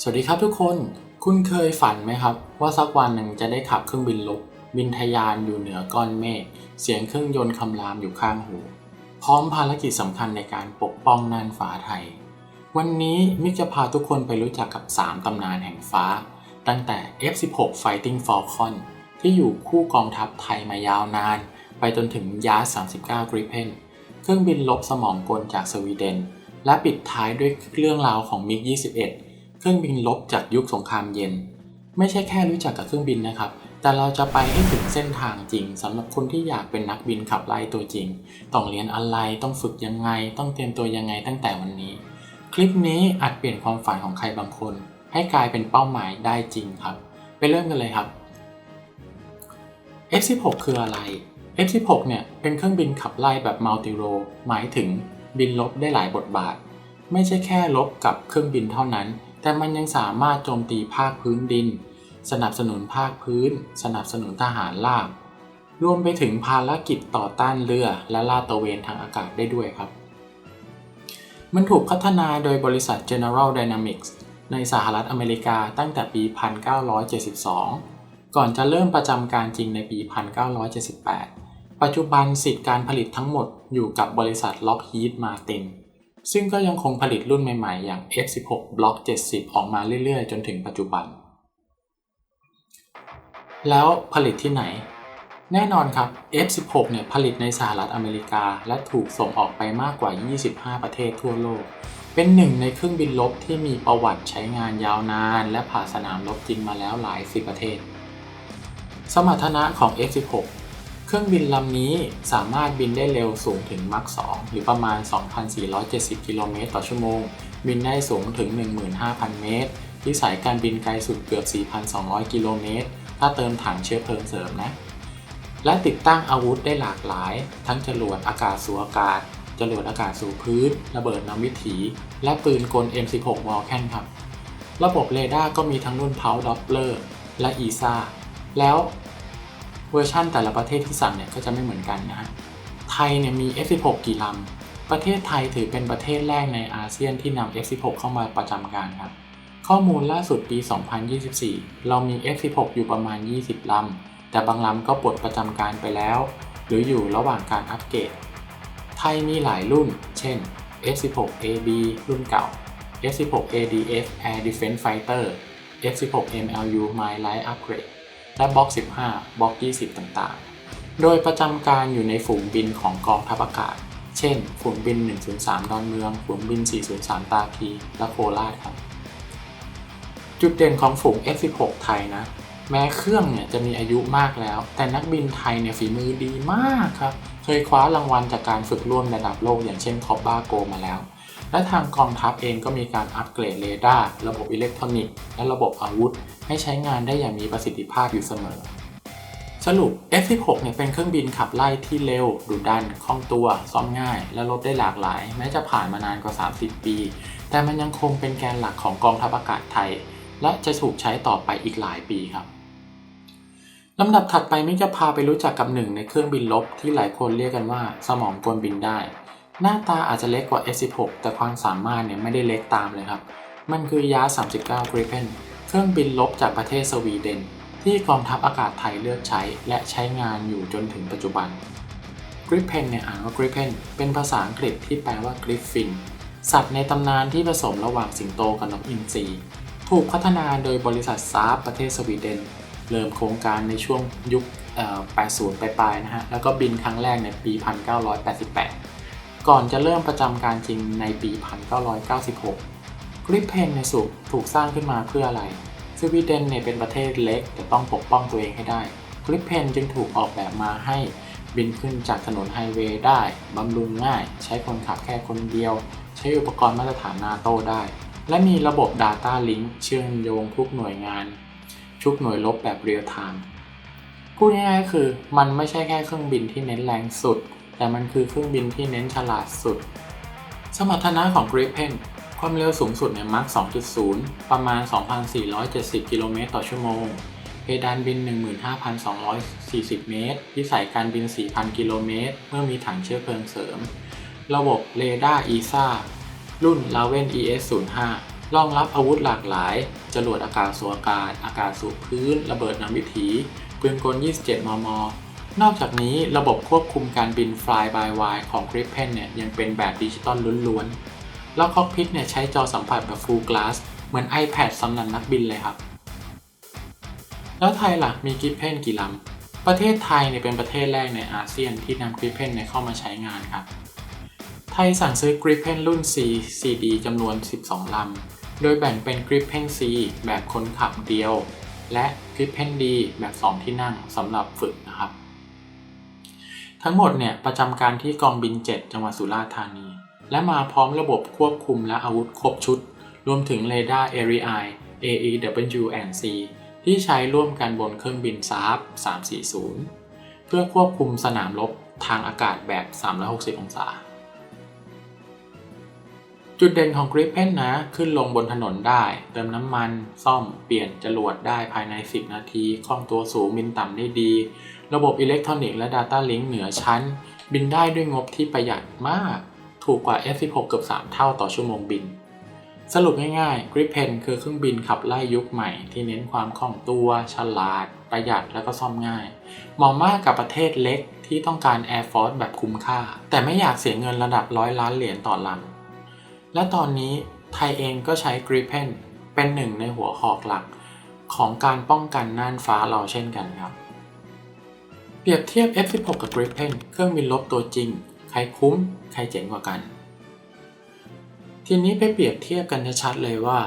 สวัสดีครับทุกคน คุณเคยฝันไหมครับ ว่าสักวันหนึ่งจะได้ขับเครื่องบินลบบินทะยานอยู่เหนือก้อนเมฆเสียงเครื่องยนต์คำรามอยู่ข้างหู พร้อมภารกิจสำคัญในการปกป้องน่านฟ้าไทย วันนี้มิกจะพาทุกคนไปรู้จักกับ 3 ตำนานแห่งฟ้า ตั้งแต่ F16 Fighting Falcon ที่อยู่คู่กองทัพไทยมายาวนาน ไปจนถึงยา39 Gripen เครื่องบินลบสมองกลจากสวีเดน และปิดท้ายด้วยเรื่องราวของมิก21 เครื่องบินลบจากยุคสงครามเย็น ไม่ใช่แค่รู้จักกับเครื่องบินนะครับ แต่เราจะไปให้ถึงเส้นทางจริงสำหรับคนที่อยากเป็นนักบินขับไล่ตัวจริง ต้องเรียนอะไรต้องฝึกยังไง ต้องเตรียมตัวยังไงตั้งแต่วันนี้ คลิปนี้อาจเปลี่ยนความฝันของใครบางคน ให้กลายเป็นเป้าหมายได้จริงครับ ไปเริ่มกันเลยครับ F16 คืออะไร F16 เนี่ยเป็นเครื่องบินขับไล่แบบมัลติโรหมายถึงบินลบได้หลายบทบาท ไม่ใช่แค่ลบกับเครื่องบินเท่านั้น แต่มันยังสามารถโจมตีภาคพื้นดิน สนับสนุนภาคพื้น สนับสนุนทหารราบรวมไปถึงภารกิจต่อต้านเรือ และลาดตระเวนทางอากาศได้ด้วยครับ มันถูกพัฒนาโดยบริษัท General Dynamics ในสหรัฐอเมริกาตั้งแต่ปี 1972 ก่อนจะเริ่มประจำการจริงในปี 1978 ปัจจุบันสิทธิการผลิตทั้งหมดอยู่กับบริษัท Lockheed Martin ซึ่งก็ยังคงผลิตรุ่นใหม่ๆ อย่าง F16 Block 70 ออกมาเรื่อยๆ จนถึงปัจจุบัน แล้วผลิตที่ไหน แน่นอนครับ F16 เนี่ยผลิตในสหรัฐอเมริกา และถูกส่งออกไปมากกว่า 25 ประเทศทั่วโลก เป็นหนึ่งในเครื่องบินรบที่มีประวัติใช้งานยาวนาน และผ่านสนามรบจริงมาแล้วหลายสิบประเทศ สมรรถนะของ F16 ครื่องบินลำนี้สามารถบินได้เร็วสูงถึงมัก2หรือประมาณ 2,470 กิโลเมตรต่อชั่วโมง บินได้สูงถึง 15,000 เมตรวิสัยการบินไกลสุดเกือบ 4,200 กิโลเมตร ถ้าเติมถังเชื้อเพลิงเสริมนะ และติดตั้งอาวุธได้หลากหลาย ทั้งจรวดอากาศสู่อากาศ จรวดอากาศสู่พื้น ระเบิดนำวิถี และปืนกล M16 วอลแคนครับ ระบบเรดาร์ก็มีทั้งรุ่น Pulse Doppler และ ESA แล้ว เวอร์ชั่นแต่ละประเทศที่สั่งเนี่ยก็จะไม่เหมือนกันนะฮะ ไทยเนี่ยมี F16 กี่ลำ ประเทศไทยถือเป็นประเทศแรกในอาเซียนที่นำ F16 เข้ามาประจำการครับ ข้อมูลล่าสุดปี 2024 เรามี F16 อยู่ประมาณ 20 ลำ แต่บางลำก็ปลดประจำการไปแล้ว หรืออยู่ระหว่างการอัปเกรด ไทยมีหลายรุ่น เช่น F16AB รุ่นเก่า F16ADF Air Defense Fighter F16MLU My Life Upgrade และบล็อก 15 บล็อก 20 ต่างๆ โดยประจำการอยู่ในฝูงบินของกองทัพอากาศ เช่น ฝูงบิน 103 ดอนเมือง ฝูงบิน 403 ตาคี และโคราชครับ จุดเด่นของฝูง F16 ไทยนะ แม้เครื่องเนี่ยจะมีอายุมากแล้ว แต่นักบินไทยเนี่ยฝีมือดีมากครับ เคยคว้ารางวัลจากการฝึกร่วมระดับโลกอย่างเช่นคอบบ้าโกมาแล้ว และทางกองทัพเองก็มีการอัปเกรดเรดาร์ระบบอิเล็กทรอนิกส์และระบบอาวุธ ให้ใช้งานได้อย่างมีประสิทธิภาพอยู่เสมอ สรุป F16 เนี่ยเป็นเครื่องบินขับไล่ที่เร็ว ดุดันคล่องตัว ซ่อมง่าย และรบได้หลากหลาย แม้จะผ่านมานานกว่า 30 ปี แต่มันยังคงเป็นแกนหลักของกองทัพอากาศไทย และจะถูกใช้ต่อไปอีกหลายปีครับลำดับถัดไปมิจะพาไปรู้จักกับหนึ่งในเครื่องบินลบที่หลายคนเรียกกันว่า สมองกลบินได้ หน้าตาอาจจะเล็กกว่า F16 แต่ความสามารถเนี่ยไม่ได้เล็กตามเลยครับ มันคือยา 39 Gripen เครื่องบินลบจากประเทศสวีเดน ที่กองทัพอากาศไทยเลือกใช้และใช้งานอยู่จนถึงปัจจุบัน Gripen เนี่ยอ่านว่า Gripen เป็นภาษาอังกฤษที่แปลว่า Griffin สัตว์ในตำนานที่ผสมระหว่างสิงโตกับนกอินทรีถูกพัฒนาโดยบริษัทซาร์ประเทศสวีเดน เริ่มโครงการในช่วงยุค 80 ปลายๆนะฮะ แล้วก็บินครั้งแรกในปี 1988 ก่อนจะเริ่มประจำการจริงในปี 1996 กริปเพนในสุถูกสร้างขึ้นมาเพื่ออะไรสวีเดนเนี่ยเป็นประเทศเล็กแต่ต้องปกป้องตัวเองให้ได้ กริปเพนจึงถูกออกแบบมาให้บินขึ้นจากถนนไฮเวย์ได้ บำรุงง่าย ใช้คนขับแค่คนเดียว ใช้อุปกรณ์มาตรฐานนาโตได้ และมีระบบ Data Link เชื่อมโยงทุกหน่วยงาน ทุกหน่วยลบแบบเรียลไทม์พูดง่ายๆคือมันไม่ใช่แค่เครื่องบินที่เน้นแรงสุด แต่มันคือเครื่องบินที่เน้นฉลาดสุด สมรรถนะของ Gripen ความเร็วสูงสุดเนี่ยมาร์ค2.0 ประมาณ 2,470 กิโลเมตรต่อชั่วโมง เพดานบิน 15,240 เมตร วิสัยการบิน 4,000 กิโลเมตร เมื่อมีถังเชื้อเพลิงเสริม ระบบเรดาร์ ESA รุ่น Raven ES05 รองรับอาวุธหลากหลาย จรวดอากาศสู่อากาศ อากาศสู่พื้น ระเบิดนำวิถีปืนกล 27 มม นอกจากนี้ระบบควบคุมการบิน Fly by Wire ของ Gripen เนี่ยยังเป็นแบบดิจิตอลล้วนๆ แล้วคอกพิทเนี่ยใช้จอสัมผัสแบบ Full Glass เหมือน iPad สำหรับนักบินเลยครับ แล้วไทยล่ะมี Gripen กี่ลำ ประเทศไทยเนี่ยเป็นประเทศแรกในอาเซียนที่นำ Gripen เนี่ยเข้ามาใช้งานครับ ไทยสั่งซื้อ Gripen รุ่น C CD จำนวน 12 ลำ โดยแบ่งเป็น Gripen C แบบคนขับเดียว และ Gripen D แบบ 2 ที่นั่งสำหรับฝึก ทั้งหมดเนี่ยประจำการที่กองบิน 7 จังหวัดสุราษฎร์ธานี และมาพร้อมระบบควบคุมและอาวุธครบชุด รวมถึงเรดาร์ Area AEW&C ที่ใช้ร่วมกันบนเครื่องบินซาร์ฟ340 เพื่อควบคุมสนามรบทางอากาศแบบ 360 องศา จุดเด่นของ Gripen นะ ขึ้นลงบนถนนได้ เติมน้ำมัน ซ่อม เปลี่ยนจรวดได้ภายใน 10 นาที คล่องตัวสูงบินต่ำได้ดี ระบบอิเล็กทรอนิกส์และ Data Link เหนือชั้น บินได้ด้วยงบที่ประหยัดมาก ถูกกว่า F16 เกือบ 3 เท่าต่อชั่วโมงบิน สรุปง่ายๆ Gripen คือเครื่องบินขับไล่ยุคใหม่ที่เน้นความคล่องตัว ฉลาด ประหยัดและก็ซ่อมง่ายเหมาะมากกับประเทศเล็กที่ต้องการ Air Force แบบคุ้มค่า แต่ไม่อยากเสียเงินระดับร้อยล้านเหรียญต่อลำและตอนนี้ไทยเองก็ใช้ Gripen เป็นหนึ่งในหัวหอกหลัก ของการป้องกันน่านฟ้าเราเช่นกันครับ เปรียบเทียบ F16 กับ Gripen เครื่องบินลบตัวจริง ใครคุ้ม ใครเจ๋งกว่ากัน ทีนี้ไปเปรียบเทียบกันชัดๆเลยว่า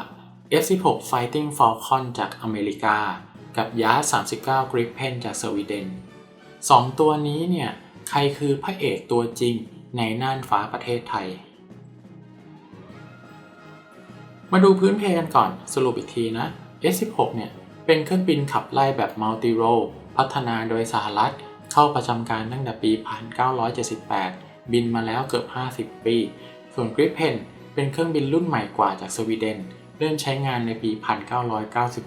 F16 Fighting Falcon จากอเมริกา กับยา39 Gripen จากสวีเดนสองตัวนี้เนี่ย ใครคือพระเอกตัวจริงในน่านฟ้าประเทศไทย มาดูพื้นเพกันก่อนสรุปอีกทีนะ S16 เนี่ย เป็นเครื่องบินขับไล่แบบ Multi Role พัฒนาโดยสหรัฐ เข้าประจำการตั้งแต่ปี 1978 บินมาแล้วเกือบ 50 ปี ส่วน Gripen เป็นเครื่องบินรุ่นใหม่กว่าจากสวีเดน เริ่มใช้งานในปี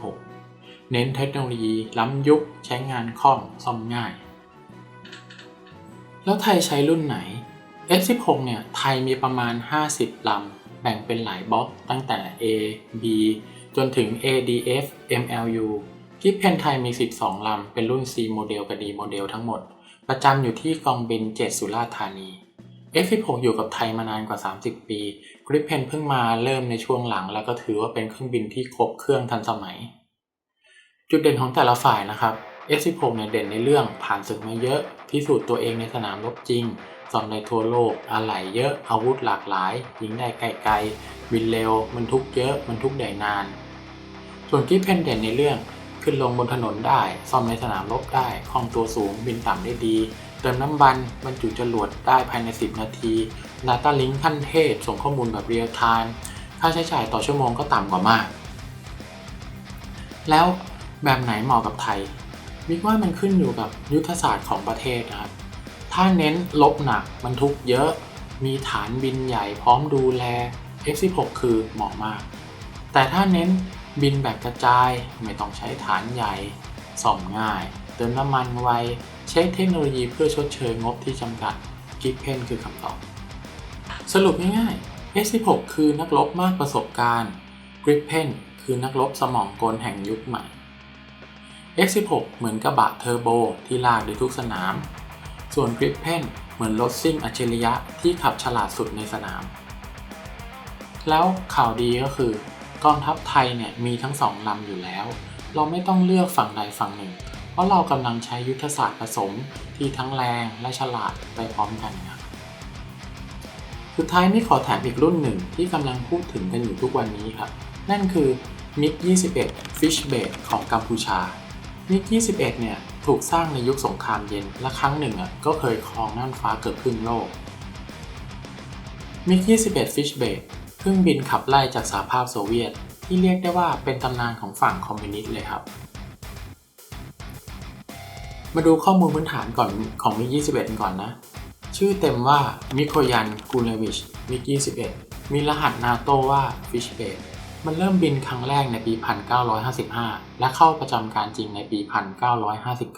1996 เน้นเทคโนโลยีล้ำยุคใช้งานคล่องซ่อมง่าย แล้วไทยใช้รุ่นไหน F16 เนี่ยไทยมีประมาณ 50 ลำ แบ่งเป็นหลายบล็อกตั้งแต่ A B จนถึง ADF MLU ที่เพนไทยมี 12 ลำ เป็นรุ่น C โมเดลกับ D โมเดลทั้งหมด ประจำอยู่ที่กองบิน 7 สุราษฎร์ธานี F16 อยู่กับไทยมานานกว่า 30 ปี Gripen เพิ่งมาเริ่มในช่วงหลัง แล้วก็ถือว่าเป็นเครื่องบินที่ครบเครื่องทันสมัย จุดเด่นของแต่ละฝ่ายนะครับ F16 เนี่ยเด่นในเรื่องผ่านศึกมาเยอะ พิสูจน์ตัวเองในสนามรบจริงสอนในทั่วโลกอะไหล่เยอะอาวุธหลากหลาย ยิงได้ไกลๆบินเร็วมันทุกเยอะมันทุกได้นาน ส่วนที่เพนเด่นในเรื่อง ขึ้นลงบนถนนได้ ซ่อมในสนามรบได้คล่องตัวสูง บินต่ำได้ดี เติมน้ำมันบรรจุจรวดได้ภายใน 10 นาที Data Link ขั้นเทพ ส่งข้อมูลแบบเรียลไทม์ ค่าใช้จ่ายต่อชั่วโมงก็ต่ำกว่ามาก แล้วแบบไหนเหมาะกับไทยมิกว่ามันขึ้นอยู่กับยุทธศาสตร์ของประเทศนะครับ ถ้าเน้นลบหนักบรรทุกเยอะ มีฐานบินใหญ่พร้อมดูแล F16 คือเหมาะมาก แต่ถ้าเน้น บินแบบกระจายไม่ต้องใช้ฐานใหญ่ ซ่อมง่าย เติมน้ำมันไว ใช้เทคโนโลยีเพื่อชดเชยงบที่จำกัดกิฟเพนคือคำตอบ สรุปง่ายๆ F16 คือนักรบมากประสบการณ์ Gripen คือนักรบสมองกลแห่งยุคใหม่ F16 เหมือนกระบะเทอร์โบที่ลากได้ทุกสนาม ส่วน Gripen เหมือนรถซิ่งอัจฉริยะที่ขับฉลาดสุดในสนาม แล้วข่าวดีก็คือ กองทัพไทยเนี่ยมีทั้งสองลำอยู่แล้ว เราไม่ต้องเลือกฝั่งใดฝั่งหนึ่ง เพราะเรากำลังใช้ยุทธศาสตร์ผสมที่ทั้งแรงและฉลาดไปพร้อมกันครับสุดท้ายนี่ขอแถมอีกรุ่นหนึ่งที่กำลังพูดถึงกันอยู่ทุกวันนี้ครับ นั่นคือ MiG 21 Fish b a t ของกัมพูชา MiG 21เนี่ยถูกสร้างในยุคสงครามเย็นและครั้งหนึ่งอะก็เคยครองน่านฟ้าเกือบครึ่งโลก MiG 21 Fish b a t เครื่องบินขับไล่จากสหภาพโซเวียต ที่เรียกได้ว่าเป็นตำนานของฝั่งคอมมิวนิสต์เลยครับ มาดูข้อมูลพื้นฐานก่อนของมิก21 ก่อนนะ ชื่อเต็มว่ามิโคยันกูเลวิชมิก21 มีรหัสนาโตว่า Fishbait มันเริ่มบินครั้งแรกในปี 1955 และเข้าประจำการจริงในปี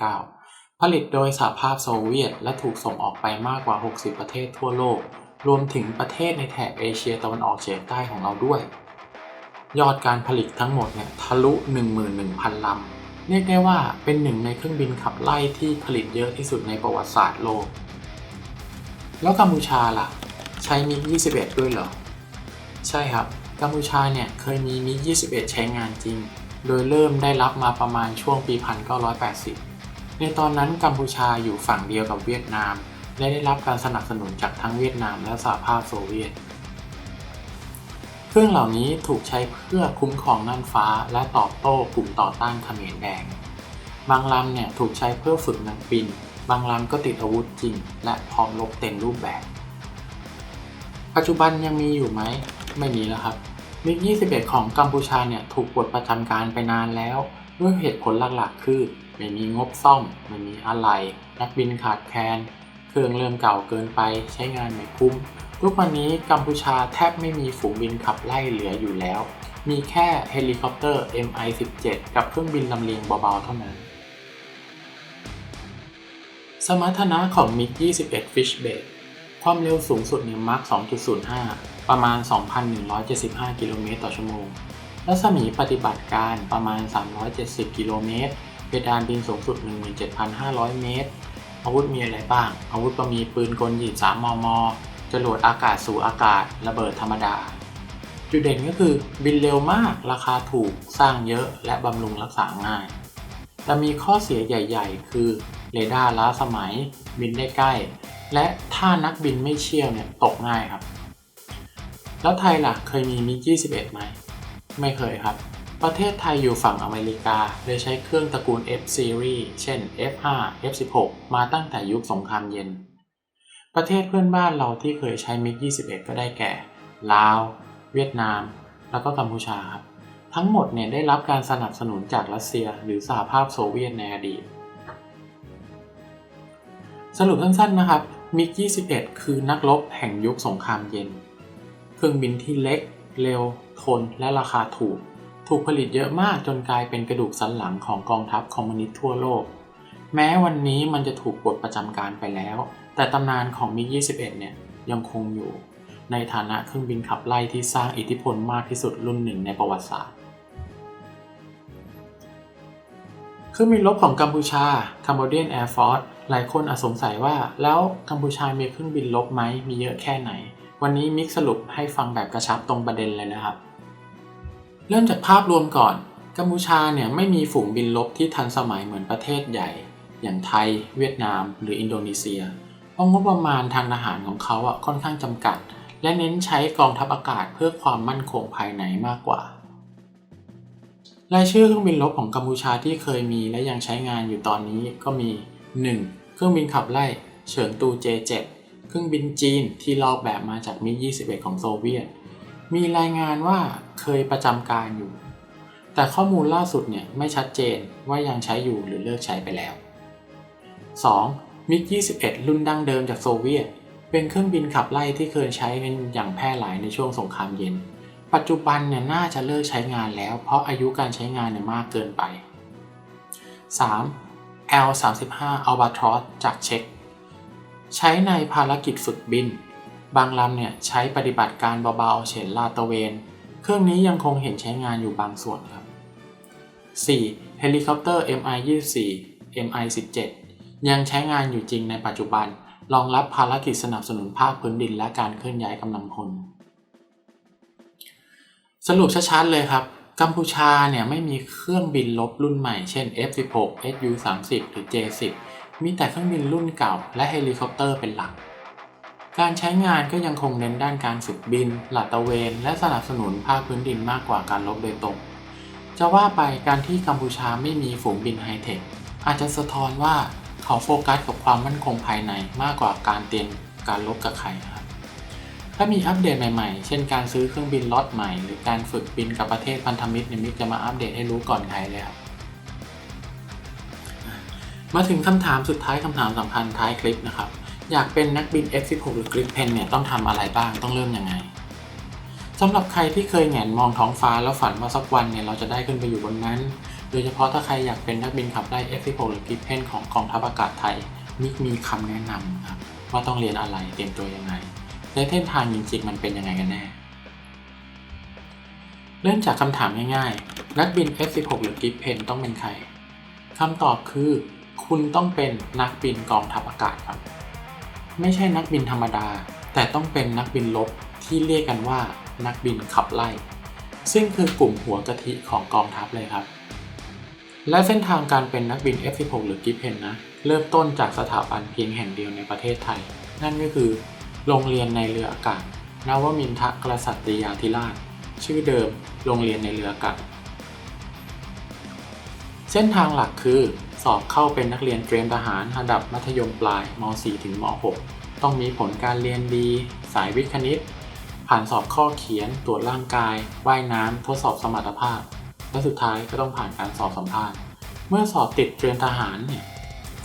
1959 ผลิตโดยสหภาพโซเวียต และถูกส่งออกไปมากกว่า 60 ประเทศทั่วโลก รวมถึงประเทศในแถบเอเชียตะวันออกเฉียงใต้ของเราด้วย ยอดการผลิตทั้งหมดเนี่ยทะลุ 11,000 ลำ เรียกได้ว่าเป็นหนึ่งในเครื่องบินขับไล่ที่ผลิตเยอะที่สุดในประวัติศาสตร์โลก แล้วกัมพูชาล่ะ ใช้มิก21 ด้วยเหรอ ใช่ครับ กัมพูชาเนี่ยเคยมีมิก21 ใช้งานจริง โดยเริ่มได้รับมาประมาณช่วงปี 1980 ในตอนนั้นกัมพูชาอยู่ฝั่งเดียวกับเวียดนาม และได้รับการสนับสนุนจากทั้งเวียดนามและสหภาพโซเวียต เครื่องเหล่านี้ถูกใช้เพื่อคุ้มครองน่านฟ้าและตอบโต้กลุ่มต่อต้านเขมรแดง บางลำเนี่ยถูกใช้เพื่อฝึกนักบิน บางลำก็ติดอาวุธจริง และพร้อมรบเต็มรูปแบบ ปัจจุบันยังมีอยู่ไหม ไม่มีแล้วครับมิก21 ของกัมพูชาเนี่ยถูกปลดประจำการไปนานแล้ว ด้วยเหตุผลหลักๆ คือ ไม่มีงบซ่อม ไม่มีอะไร นักบินขาดแคลน เครื่องเริ่มเก่าเกินไปใช้งานไม่คุ้ม ทุกวันนี้กัมพูชาแทบไม่มีฝูงบินขับไล่เหลืออยู่แล้ว มีแค่เฮลิคอปเตอร์ MI-17 กับเครื่องบินลำเลียงเบาๆเท่านั้น สมรรถนะของมิก21 Fishbase ความเร็วสูงสุดในมาร์ค2.05 ประมาณ 2,175 กิโลเมตรต่อชั่วโมง รัศมีปฏิบัติการประมาณ 370 กิโลเมตร เพดานบินสูงสุด 17,500 เมตร อาวุธมีอะไรบ้าง อาวุธก็มีปืนกลหยีด3มม จรวดอากาศสู่อากาศ ระเบิดธรรมดา จุดเด่นก็คือบินเร็วมาก ราคาถูก สร้างเยอะ และบำรุงรักษาง่าย แต่มีข้อเสียใหญ่ ๆ คือเรดาร์ล้าสมัย บินได้ใกล้ และถ้านักบินไม่เชี่ยวเนี่ยตกง่ายครับ แล้วไทยล่ะเคยมีมิก21ไหม ไม่เคยครับ ประเทศไทยอยู่ฝั่งอเมริกาเลยใช้เครื่องตระกูล F Series เช่น F5 F16 มาตั้งแต่ยุคสงครามเย็น ประเทศเพื่อนบ้านเราที่เคยใช้มิก21 ก็ได้แก่ ลาว เวียดนาม แล้วก็กัมพูชาครับ ทั้งหมดเนี่ยได้รับการสนับสนุนจากรัสเซีย หรือสหภาพโซเวียตในอดีต สรุปสั้นๆนะครับ มิก21 คือนักรบแห่งยุคสงครามเย็น เครื่องบินที่เล็ก เร็ว ทน และราคาถูก ถูกผลิตเยอะมากจนกลายเป็นกระดูกสันหลังของกองทัพคอมมิวนิสต์ทั่วโลก แม้วันนี้มันจะถูกปลดประจำการไปแล้ว แต่ตำนานของมิก21 เนี่ยยังคงอยู่ ในฐานะเครื่องบินขับไล่ที่สร้างอิทธิพลมากที่สุดรุ่นหนึ่งในประวัติศาสตร์เครื่องบินรบของกัมพูชา Cambodian Air Force หลายคนอาจสงสัยว่าแล้วกัมพูชามีเครื่องบินรบไหมมีเยอะแค่ไหน วันนี้มิกสรุปให้ฟังแบบกระชับตรงประเด็นเลยนะครับ เริ่มจากภาพรวมก่อน กัมพูชาเนี่ยไม่มีฝูงบินรบที่ทันสมัยเหมือนประเทศใหญ่ อย่างไทย เวียดนาม หรืออินโดนีเซีย เพราะงบประมาณทางทหารของเขาอะค่อนข้างจำกัด และเน้นใช้กองทัพอากาศเพื่อความมั่นคงภายในมากกว่ารายชื่อเครื่องบินรบของกัมพูชาที่เคยมีและยังใช้งานอยู่ตอนนี้ก็มี 1. เครื่องบินขับไล่เฉิงตู J7 เครื่องบินจีนที่ลอกแบบมาจากมิ 21 ของโซเวียต มีรายงานว่าเคยประจำการอยู่ แต่ข้อมูลล่าสุดเนี่ยไม่ชัดเจนว่ายังใช้อยู่หรือเลิกใช้ไปแล้ว 2. มิก 21 รุ่นดั้งเดิมจากโซเวียต เป็นเครื่องบินขับไล่ที่เคยใช้กันอย่างแพร่หลายในช่วงสงครามเย็น ปัจจุบันเนี่ยน่าจะเลิกใช้งานแล้ว เพราะอายุการใช้งานเนี่ยมากเกินไป 3. L35 Albatros จากเช็ก ใช้ในภารกิจฝึกบิน บางลำเนี่ยใช้ปฏิบัติการเบาๆเช่นลาดตระเวน เครื่องนี้ยังคงเห็นใช้งานอยู่บางส่วนครับ 4. เฮลิคอปเตอร์ MI-24 MI-17 ยังใช้งานอยู่จริงในปัจจุบัน รองรับภารกิจสนับสนุนภาคพื้นดินและการเคลื่อนย้ายกำลังพล สรุปชัดๆเลยครับกัมพูชาเนี่ยไม่มีเครื่องบินลบรุ่นใหม่ เช่น F16 SU-30 หรือ J10 มีแต่เครื่องบินรุ่นเก่าและเฮลิคอปเตอร์เป็นหลัก การใช้งานก็ยังคงเน้นด้านการฝึกบิน หลาดตะเวน และสนับสนุนภาคพื้นดินมากกว่าการลบโดยตรง จะว่าไปการที่กัมพูชาไม่มีฝูงบินไฮเทคอาจจะสะท้อนว่าเขาโฟกัสกับความมั่นคงภายในมากกว่าการเตรียมการลบกับใครครับ ถ้ามีอัปเดตใหม่ๆ เช่นการซื้อเครื่องบินล็อตใหม่ หรือการฝึกบินกับประเทศพันธมิตรเนี่ยมิกจะมาอัปเดตให้รู้ก่อนใครเลยครับ มาถึงคำถามสุดท้ายคำถามสำคัญท้ายคลิปนะครับ อยากเป็นนักบิน F16 หรือ Gripen เนี่ยต้องทำอะไรบ้างต้องเริ่มยังไงสำหรับใครที่เคยแงนมองท้องฟ้าแล้วฝันว่าสักวันเนี่ยเราจะได้ขึ้นไปอยู่บนนั้น โดยเฉพาะถ้าใครอยากเป็นนักบินขับไล่ F16 หรือ Gripen ของกองทัพอากาศไทยมิกมีคำแนะนำครับว่าต้องเรียนอะไรเตรียมตัวยังไงและเส้นทางจริงๆมันเป็นยังไงกันแน่ เริ่มจากคำถามง่ายๆ นักบิน F16 หรือกิฟเพนต้องเป็นใครคำตอบคือ คุณต้องเป็นนักบินกองทัพอากาศครับ ไม่ใช่นักบินธรรมดา แต่ต้องเป็นนักบินลบที่เรียกกันว่า นักบินขับไล่ ซึ่งคือกลุ่มหัวกะทิของกองทัพเลยครับ และเส้นทางการเป็นนักบิน F16 หรือกิฟเพนนะ เริ่มต้นจากสถาบันเพียงแห่งเดียวในประเทศไทย นั่นก็คือ โรงเรียนในเรืออากาศนวมินทกษัตริยาธิราช ชื่อเดิม โรงเรียนในเรืออากาศเส้นทางหลักคือ สอบเข้าเป็นนักเรียนเตรียมทหารระดับมัธยมปลายม .4 ถึงม .6 ต้องมีผลการเรียนดี สายวิทย์คณิต ผ่านสอบข้อเขียน ตรวจร่างกาย ว่ายน้ำ ทดสอบสมรรถภาพ และสุดท้ายก็ต้องผ่านการสอบสัมภาษณ์ เมื่อสอบติดเตรียมทหารเนี่ย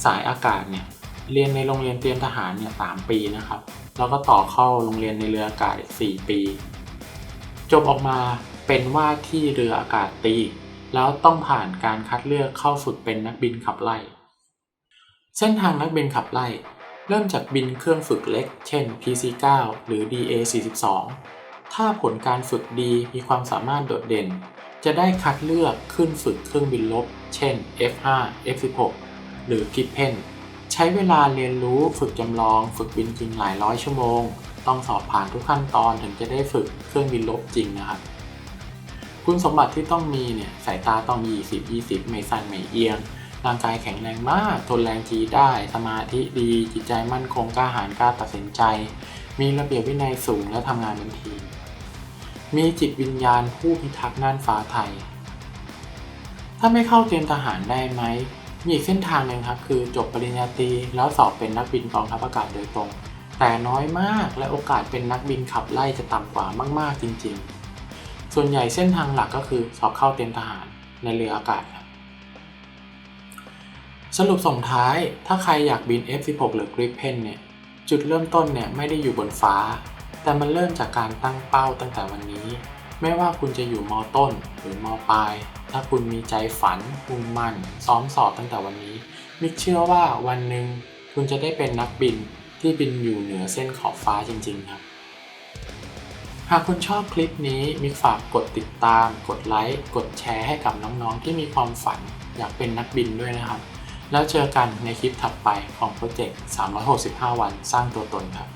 สายอากาศเนี่ยเรียนในโรงเรียนเตรียมทหารเนี่ยสามปีนะครับ แล้วก็ต่อเข้าโรงเรียนในเรืออากาศอีกสี่ปี จบออกมาเป็นว่าที่เรืออากาศตี แล้วต้องผ่านการคัดเลือกเข้าฝึกเป็นนักบินขับไล่ เส้นทางนักบินขับไล่ เริ่มจากบินเครื่องฝึกเล็ก เช่น PC-9 หรือ DA-42 ถ้าผลการฝึกดีมีความสามารถโดดเด่น จะได้คัดเลือกขึ้นฝึกเครื่องบินลบ เช่น F5 F16 หรือ Gripen ใช้เวลาเรียนรู้ฝึกจำลอง ฝึกบินจริงหลายร้อยชั่วโมง ต้องสอบผ่านทุกขั้นตอนถึงจะได้ฝึกเครื่องบินลบจริงนะครับ คุณสมบัติที่ต้องมีเนี่ยสายตาต้อง 20 20 ไม่สั่นไม่เอียง ร่างกายแข็งแรงมาก ทนแรงทีได้ สมาธิดี จิตใจมั่นคงกล้าหาญกล้าตัดสินใจ มีระเบียบวินัยสูงและทำงานเป็นทีม มีจิตวิญญาณผู้พิทักษ์น่านฟ้าไทย ถ้าไม่เข้าเตรียมทหารได้ไหม มีอีกเส้นทางหนึ่งครับคือจบปริญญาตรีแล้วสอบเป็นนักบินกองทัพอากาศโดยตรง แต่น้อยมากและโอกาสเป็นนักบินขับไล่จะต่ำกว่ามาก ๆจริง ๆ ส่วนใหญ่เส้นทางหลักก็คือสอบเข้าเตรียมทหารในเรืออากาศครับสรุปส่งท้ายถ้าใครอยากบิน F16 หรือ Gripen เนี่ยจุดเริ่มต้นเนี่ยไม่ได้อยู่บนฟ้า แต่มันเริ่มจากการตั้งเป้าตั้งแต่วันนี้ ไม่ว่าคุณจะอยู่มต้นหรือมปลาย ถ้าคุณมีใจฝันมุ่งมั่น ซ้อมสอบตั้งแต่วันนี้ มิกเชื่อว่าวันหนึ่งคุณจะได้เป็นนักบินที่บินอยู่เหนือเส้นขอบฟ้าจริง ๆ ครับ หากคุณชอบคลิปนี้มิกฝากกดติดตาม กดไลค์กดแชร์ให้กับน้องๆ ที่มีความฝันอยากเป็นนักบินด้วยนะครับ แล้วเจอกันในคลิปถัดไปของโปรเจกต์ 365 วันสร้างตัวตนครับ